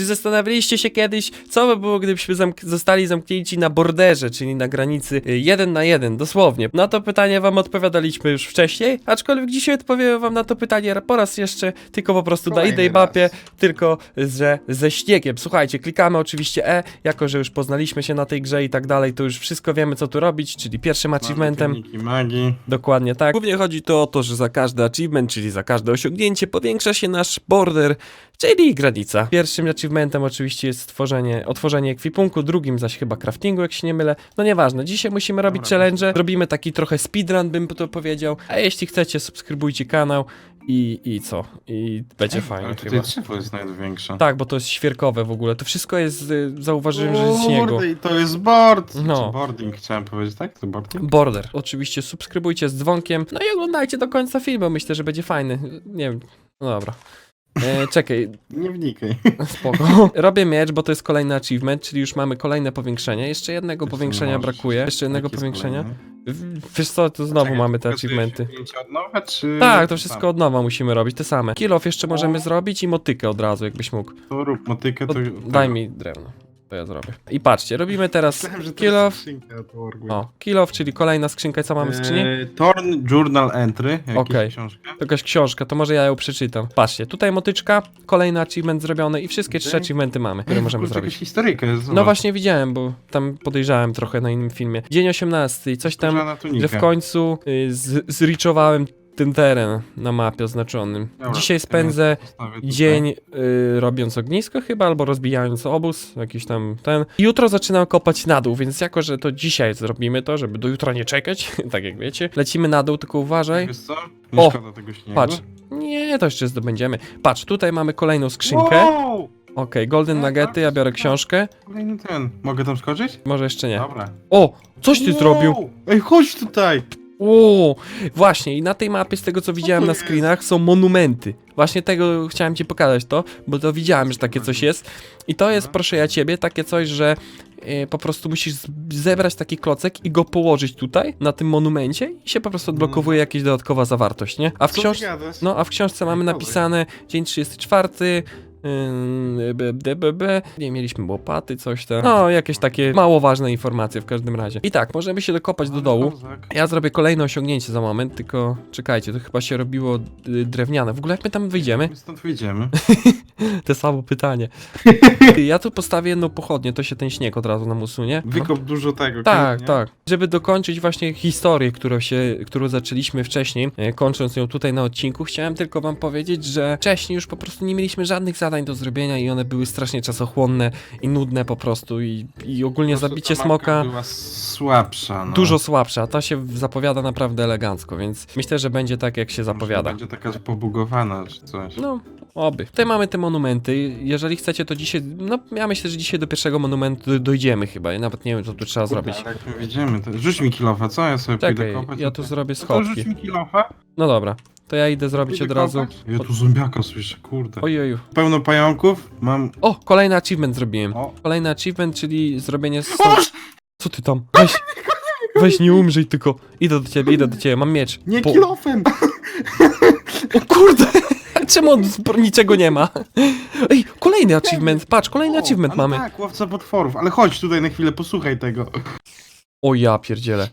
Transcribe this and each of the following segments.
Czy zastanawialiście się kiedyś, co by było, gdybyśmy zamk zostali zamknięci na borderze, czyli na granicy y, jeden na jeden, dosłownie? Na to pytanie wam odpowiadaliśmy już wcześniej, aczkolwiek dzisiaj odpowiemy wam na to pytanie po raz jeszcze, tylko po prostu na Kolejny innej raz. mapie, tylko że ze śniegiem. Słuchajcie, klikamy oczywiście E, jako że już poznaliśmy się na tej grze i tak dalej, to już wszystko wiemy, co tu robić, czyli pierwszym achievementem Magii, magii. Dokładnie tak. Głównie chodzi tu o to, że za każdy achievement, czyli za każde osiągnięcie, powiększa się nasz border, czyli granica. Pierwszym achievementem oczywiście jest stworzenie, otworzenie ekwipunku, drugim zaś chyba craftingu, jak się nie mylę. No nieważne, dzisiaj musimy robić Dobra, challenge, robimy taki trochę speedrun, bym to powiedział. A jeśli chcecie, subskrybujcie kanał i, i co? I będzie Ej, fajnie Ale chyba. tutaj drzewo jest największe. Tak, bo to jest świerkowe w ogóle. To wszystko jest, y, zauważyłem, że z śniegu. Kurde, i to jest board! No. Czy boarding chciałem powiedzieć, tak? To boarding? Border. Oczywiście subskrybujcie z dzwonkiem. No i oglądajcie do końca filmu. Myślę, że będzie fajny. Nie wiem. No dobra. E, czekaj, Nie wnikaj. spoko. Robię miecz, bo to jest kolejny achievement, czyli już mamy kolejne powiększenie. Jeszcze jednego powiększenia Możesz. brakuje. Jeszcze jednego jest powiększenia. kolejny? W- Wiesz co, to znowu Czekaj, mamy te pokazujesz achievementy. zdjęcia od nowa, czy... Tak, to wszystko od nowa musimy robić, te same. Kill off jeszcze możemy O. zrobić i motykę od razu, jakbyś mógł. To rób motykę, to- daj mi drewno. To ja zrobię. I patrzcie, robimy teraz Myślałem, że to kill jest off. skrzynka od Wargui. O, kill off, czyli kolejna skrzynka, co mamy w skrzyni? Eee, Torn Journal Entry, jakieś Okej. książka. To jakaś książka, to może ja ją przeczytam. Patrzcie, tutaj motyczka, kolejny achievement zrobiony i wszystkie trzy Okej. achievementy mamy, które możemy Kurczę, zrobić. jakaś historyjka jest, No zobacz. właśnie widziałem, bo tam podejrzałem trochę na innym filmie. Dzień 18, coś tam, Skórzana tunika. że w końcu y, z- zreachowałem ten teren na mapie oznaczonym. Dobra, Dzisiaj spędzę dzień y, robiąc ognisko chyba, albo rozbijając obóz, jakiś tam ten. Jutro zaczynam kopać na dół, więc jako, że to dzisiaj zrobimy to, żeby do jutra nie czekać, tak jak wiecie, lecimy na dół, tylko uważaj. Wiesz co? Nie O, szkoda tego śniegu. Patrz. Nie, to jeszcze zdobędziemy. Patrz, tutaj mamy kolejną skrzynkę. Wow! Okej, golden Tak, nuggety, tak, ja biorę książkę. Kolejny ten. Mogę tam skoczyć? Może jeszcze nie. Dobra. O, coś ty Wow! zrobił. Ej, chodź tutaj! O, właśnie, i na tej mapie, z tego co widziałem na screenach, są monumenty. Właśnie tego chciałem ci pokazać to, bo to widziałem, że takie coś jest. I to jest, Dobra. proszę ja ciebie, takie coś, że e, po prostu musisz z- zebrać taki klocek i go położyć tutaj, na tym monumencie i się po prostu odblokowuje jakaś dodatkowa zawartość, nie? A w Co ty książce... gadasz? No, a w książce mamy napisane dzień 34, Yy, b, b, b, b. Nie mieliśmy łopaty, coś tam. No, jakieś takie mało ważne informacje w każdym razie. I tak, możemy się dokopać do dołu. Ja zrobię kolejne osiągnięcie za moment, tylko czekajcie, to chyba się robiło y, drewniane. W ogóle jak my tam wyjdziemy? My stąd wyjdziemy. Te samo pytanie. Ja tu postawię jedną pochodnię, to się ten śnieg od razu nam usunie. Wykop dużo tego. Tak, nie? tak. Żeby dokończyć właśnie historię, którą, się, którą zaczęliśmy wcześniej, e, kończąc ją tutaj na odcinku, chciałem tylko wam powiedzieć, że wcześniej już po prostu nie mieliśmy żadnych zadań do zrobienia i one były strasznie czasochłonne i nudne po prostu i, i ogólnie prostu zabicie ta smoka była słabsza, no. dużo słabsza, ta się zapowiada naprawdę elegancko, więc myślę, że będzie tak jak się zapowiada. Będzie taka pobugowana czy coś. No, oby. Tutaj mamy te monumenty. Jeżeli chcecie, to dzisiaj. No, ja myślę, że dzisiaj do pierwszego monumentu dojdziemy chyba. Ja nawet nie wiem, co tu trzeba Kurde, zrobić. jak my widzimy, to... Rzuć mi kilofa, co? Ja sobie Czekaj, pójdę kopać. ja a tu ty- zrobię No to rzuć schodki. mi kilofa. No dobra, to ja idę zrobić od razu. Ja tu zombiaka słyszę, kurde. Ojeju. Pełno pająków, mam... O, kolejny achievement zrobiłem. O, Kolejny achievement, czyli zrobienie. sto- Co ty tam? Weź. Weź, nie umrzyj tylko. Idę do ciebie, idę do ciebie, mam miecz. nie Po- kilofem! O kurde! Czemu on z- niczego nie ma? Ej, kolejny achievement, patrz, kolejny O, achievement mamy. Tak, łowca potworów, ale chodź tutaj na chwilę, posłuchaj tego. O ja pierdzielę.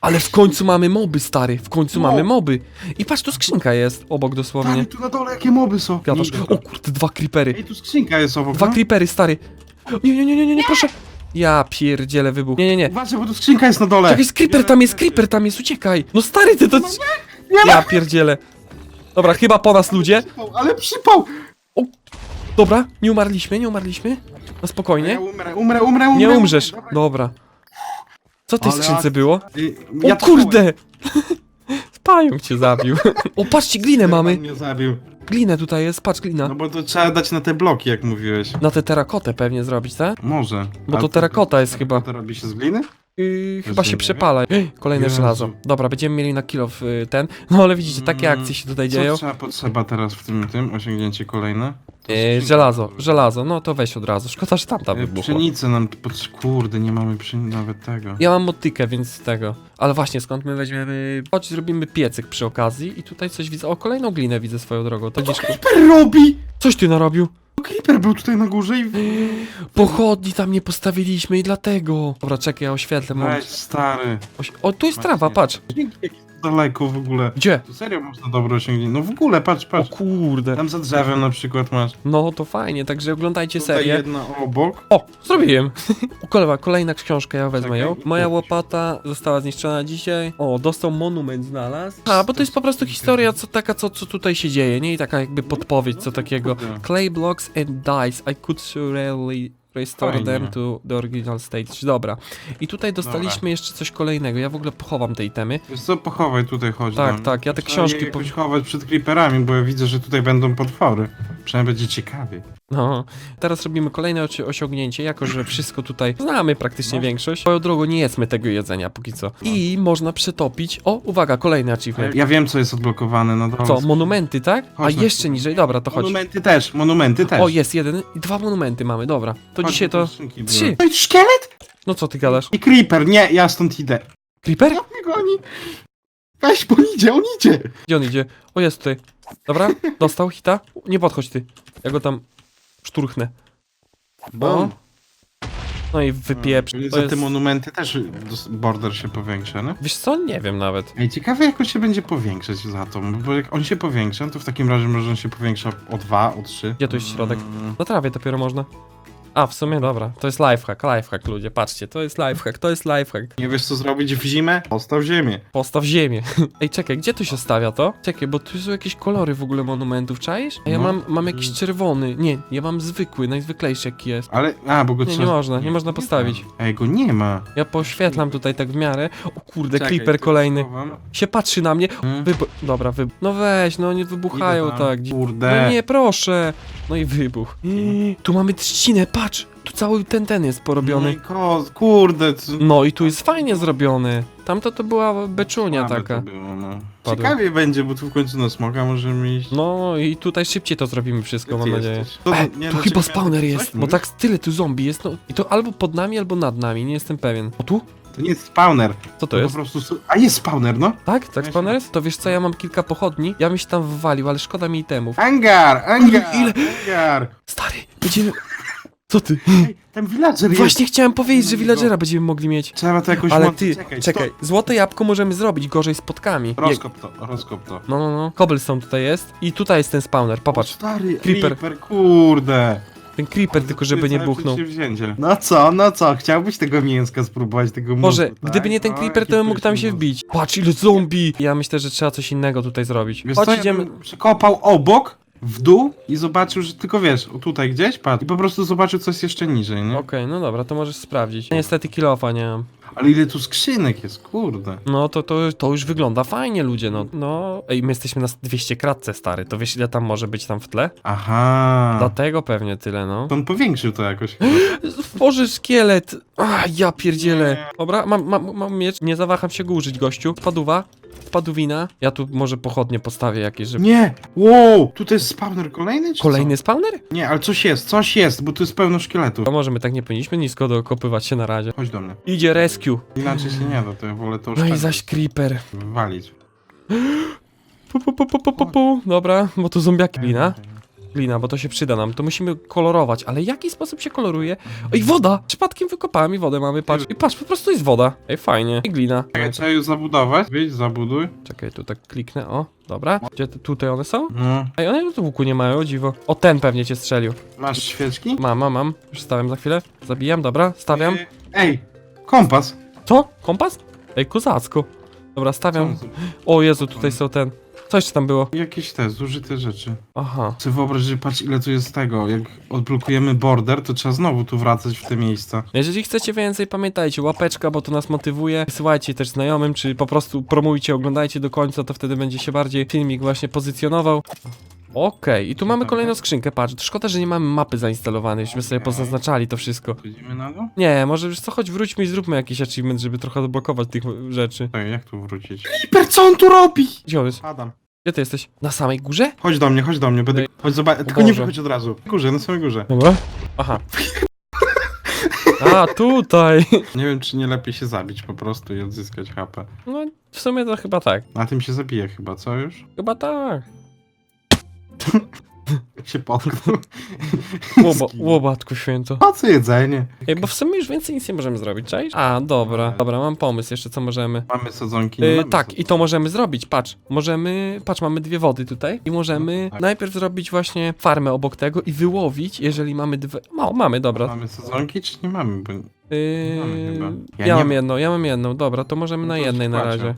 Ale w końcu mamy moby, stary. W końcu No. mamy moby. I patrz, tu skrzynka jest obok dosłownie. Stary, tu na dole jakie moby są. Gadasz. O kurde, dwa creepery. Ej, tu skrzynka jest obok, Dwa no. creepery, stary. Nie, nie, nie, nie, nie, nie, proszę. Ja pierdzielę wybuch. Nie, nie, nie. Uważaj, bo tu skrzynka jest na dole. Czekaj, creeper tam jest, creeper tam jest, uciekaj. No stary, ty to... Ja pierdzielę. Dobra, chyba po nas ludzie. Przypał, ale przypał! Dobra, nie umarliśmy, nie umarliśmy. No spokojnie. Ja umrę, umrę, umrę, umrę. Nie umrzesz. Dobra. Co w tej Ale skrzynce ak- było? Y, O ja to kurde! Pająk cię zabił. O, patrzcie, glinę Mamy. mamy. mnie zabił. Glinę tutaj jest, patrz, glina. No bo to trzeba dać na te bloki, jak mówiłeś. Na tę terakotę pewnie zrobić, tak? Może. Bo to terakota jest chyba. To robi się z gliny? Yy, chyba się przepala. Ej, Kolejne Jezu. żelazo. Dobra, będziemy mieli na kilo w y, ten. No ale widzicie, takie Mm, akcje się tutaj Co dzieją. trzeba potrzeba teraz w tym, tym osiągnięcie kolejne? To Yy, skrzynka. żelazo, żelazo, no to weź od razu. Szkoda, że tamta Y, wybuchła. Pszenicę nam potrze- Kurde, nie mamy pszy... nawet tego. Ja mam motykę, więc tego. Ale właśnie, skąd my weźmiemy... Chodź, zrobimy piecyk przy okazji i tutaj coś widzę. O, kolejną glinę widzę swoją drogą. To gdzieś... Creeper robi! Coś ty narobił? Creeper był tutaj na górze i... Pochodni tam nie postawiliśmy i dlatego. Dobra, czekaj, ja oświetlę. Mam... Weź, stary. Oś... O, tu jest trawa, patrz. Dzięki, daleko w ogóle. Gdzie? Tu serio można dobre osiągnięcie. No w ogóle, patrz, O patrz. kurde. Tam za drzewem na przykład masz. No to fajnie, także oglądajcie Tutaj serię. jedna obok. O, zrobiłem. Kolejna, kolejna książka, ja wezmę Czekaj, ją. Moja łopata została zniszczona dzisiaj. O, dostał monument znalazł. A, bo to jest po prostu historia, co taka, co, co tutaj się dzieje, nie? I taka jakby podpowiedź, co takiego. Clay blocks and dice. I could surely restore Fajnie. them to the original state. Dobra. I tutaj dostaliśmy jeszcze coś kolejnego. Ja w ogóle pochowam te itemy. Wiesz co, pochowaj tutaj, chodź Tak, tam. tak, ja te Trzeba książki je jakoś chować przed creeperami, bo ja widzę, że tutaj będą potwory. Przynajmniej będzie ciekawie. No, teraz robimy kolejne osi- osiągnięcie, jako że wszystko tutaj znamy praktycznie No. większość. Swoją drogą nie jedzmy tego jedzenia póki co. I można przetopić. O, uwaga, kolejny achievement. Ja wiem, co jest odblokowane na dole. Co, monumenty, tak? A Chodź na jeszcze niżej, dobra, to chodź. Monumenty też, monumenty też. O, jest jeden i dwa monumenty mamy, dobra. To Chodź, dzisiaj to... skrzynki były. trzy. To jest szkielet No co ty gadasz? i creeper. Nie, ja stąd idę. Creeper? Jak mnie goni? Weź, bo on idzie, on idzie. Gdzie on idzie? O, jest tutaj. Dobra, dostał hita. Nie podchodź ty. Ja go tam szturchnę. Bum. No i wypieprz. To za jest... te monumenty też dos- border się powiększa, no? Wiesz co? Nie wiem nawet. Ej, ciekawe jak on się będzie powiększać za to, bo jak on się powiększa, to w takim razie może on się powiększa o 2, o 3. Gdzie tu jest środek? Mm, Na trawie dopiero można. A, w sumie dobra. To jest lifehack, lifehack ludzie, patrzcie, to jest lifehack, to jest lifehack. Nie wiesz co zrobić w zimę? Postaw ziemię. Postaw ziemię. Ej, czekaj, gdzie tu się stawia to? Czekaj, bo tu są jakieś kolory w ogóle monumentów, czaisz? A ja No. mam, mam jakiś czerwony. Nie, ja mam zwykły, najzwyklejszy jaki jest. Ale, a, bo go Nie, nie można, nie można postawić. Ej, go nie ma. Ja poświetlam tutaj tak w miarę. O kurde, Czekaj, creeper to kolejny. schowam. Się patrzy na mnie. Hmm? Wybu Dobra, No weź, no nie wybuchają Idę tam. tak. Kurde. No nie, proszę. No i wybuch. Tu mamy trzcinę, patrz. Tu cały ten, ten jest No porobiony. i ko... Kurde. co- No i tu jest fajnie zrobiony. Tamto to była beczunia Słabe taka. To było, no. Ciekawie będzie, bo tu w końcu na smoga możemy iść. No i tutaj szybciej to zrobimy wszystko, mam nadzieję. To- E, nie, tu dlaczego chyba miałem spawner takie jest, coś? bo tak tyle tu zombie jest, no i to albo pod nami, albo nad nami, nie jestem pewien. O tu? To nie jest spawner. Co to jest? Po prostu... su- A jest spawner, no. Tak? Tak spawner jest? To wiesz co, ja mam kilka pochodni, ja bym się tam wywalił, ale szkoda mi itemów. Angar, angar, Ile- angar. Stary, będziemy... Co ty? Ej, ten villager jest. Właśnie chciałem powiedzieć, że villagera będziemy mogli mieć. Trzeba to jakoś Ale ty, czekaj, czekaj, złote jabłko możemy zrobić, gorzej z potkami. stop. Rozkop to, rozkop to. No, no, no. Cobblestone tutaj jest i tutaj jest ten spawner, O, popatrz. stary, Creeper. creeper, kurde. Ten creeper tylko, żeby nie buchnął. No co, no co, chciałbyś tego mięska spróbować, tego Może, mózgu, tak? gdyby nie ten O, creeper, jaki to bym mógł tam się mózg. wbić. Patrz, ile zombie! Ja myślę, że trzeba coś innego tutaj zrobić. Wiesz Chodź, co, ja idziemy... bym przekopał obok, w dół i zobaczył, że tylko wiesz, o tutaj gdzieś, patrz, i po prostu zobaczył coś jeszcze niżej, nie? Okej, no dobra, to możesz sprawdzić. Niestety kilofa nie mam. Ale ile tu skrzynek jest, kurde. No to, to, to już wygląda fajnie, ludzie, no. No, ej, my jesteśmy na 200 kratce, stary. To wiesz, ile tam może być tam w tle? Aha. Dlatego pewnie tyle, no. To on powiększył to jakoś chyba. Boże, szkielet! A, ja pierdzielę. Dobra, mam, mam, mam miecz, nie zawaham się go użyć, gościu. Spaduwa, spadowina. Ja tu może pochodnie postawię jakieś, żeby... Nie! Wow! Tutaj jest spawner kolejny, czy Kolejny spawner? Co? Nie, ale coś jest, coś jest, bo tu jest pełno szkieletów. To może my tak nie powinniśmy nisko dokopywać się na razie. Chodź do mnie. Idzie rescue. Inaczej się nie da, to ja wolę to No i zaś creeper. wywalić. Pu, pu, pu, pu, pu, pu, pu. Dobra, bo tu zombiaki glina. Glina, bo to się przyda nam. To musimy kolorować, ale jaki sposób się koloruje? Oj, woda! Przypadkiem wykopałem i wodę mamy, patrz. I patrz, po prostu jest woda. Ej, fajnie. I glina. Czekaj, trzeba ją zabudować. Wyjdź, zabuduj. Czekaj, tu tak kliknę, o. Dobra. Gdzie te, tutaj one są? No. Ej, one tu łuku nie mają, o dziwo. O, ten pewnie cię strzelił. Masz świeczki? Mam, mam, mam. Już stawiam za chwilę. Zabijam, dobra, stawiam. Ej, Ej, kompas. Co? Kompas? Ej, kozacko. Dobra, stawiam. O Jezu, tutaj są ten. Co jeszcze tam było? Jakieś te zużyte rzeczy. Aha. Chcę wyobrazić, że patrz ile tu jest tego. Jak odblokujemy border, to trzeba znowu tu wracać w te miejsca. Jeżeli chcecie więcej, pamiętajcie, łapeczka, bo to nas motywuje. Wysyłajcie też znajomym, czy po prostu promujcie, oglądajcie do końca, to wtedy będzie się bardziej filmik właśnie pozycjonował. Okej, i tu mamy kolejną skrzynkę, patrz, szkoda, że nie mamy mapy zainstalowanej, żeśmy sobie pozaznaczali to wszystko. Idziemy na dół? Nie, może już co, chodź wróćmy i zróbmy jakiś achievement, żeby trochę odblokować tych rzeczy. Czekaj, jak tu wrócić? Creeper, co on tu robi? Gdzie on jest? Adam. Gdzie ty jesteś? Na samej górze? Chodź do mnie, chodź do mnie, będę... Ej. Chodź zobacz, tylko nie Boże. wychodź od razu. Na górze, na samej górze. Dobra. Aha. A, tutaj. Nie wiem, czy nie lepiej się zabić po prostu i odzyskać HP. No, w sumie to chyba tak. Na tym się zabije chyba, co już? Chyba tak. Się Zginął. łobatku święto. Po co jedzenie? Ej, bo w sumie już więcej nic nie możemy zrobić, czaisz? A, dobra, dobra, mam pomysł jeszcze, co możemy. Mamy sadzonki? Nie Yy, mamy tak, sadzonki. i to możemy zrobić, patrz, możemy, patrz, mamy dwie wody tutaj i możemy No tak. najpierw zrobić właśnie farmę obok tego i wyłowić, jeżeli mamy dwie, no, mamy, dobra, Mamy sadzonki, czy nie mamy? Bo... Yy, mamy chyba. ja, Ja nie mam mam. jedną, ja mam jedną, dobra, to możemy No na to jednej na razie.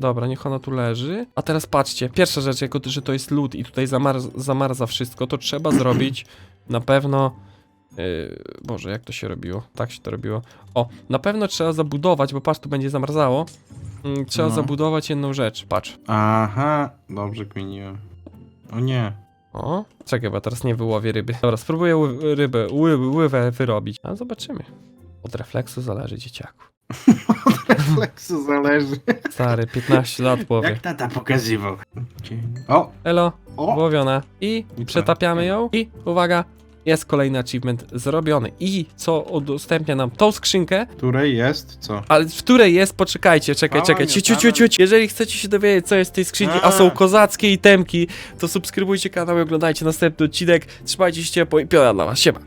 Dobra, niech ona tu leży. A teraz patrzcie, pierwsza rzecz, jako że to jest lód i tutaj zamarza, zamarza wszystko, to trzeba zrobić na pewno... Yy, Boże, jak to się robiło? Tak się to robiło. O, na pewno trzeba zabudować, bo patrz, tu będzie zamarzało. Mm, Trzeba No. zabudować jedną rzecz, patrz. Aha, dobrze kminiłem. O nie. O, czekaj, bo teraz nie wyłowię ryby. Dobra, spróbuję rybę, ły, ływę wyrobić. A zobaczymy. Od refleksu zależy, dzieciaku. Refleksu zależy. Stary, 15 lat powie. Jak tata pokazywał. O, Elo, o, Wyłowiona. I I co? przetapiamy ją. I uwaga, jest kolejny achievement zrobiony. I co udostępnia nam tą skrzynkę, której jest co? ale w której jest, poczekajcie, czekaj, czekaj, ciu, ciu, ciu, ciu, ciu. Jeżeli chcecie się dowiedzieć, co jest w tej skrzynce, a A. są kozackie itemki, to subskrybujcie kanał i oglądajcie następny odcinek. Trzymajcie się ciepło i piona dla was, siema.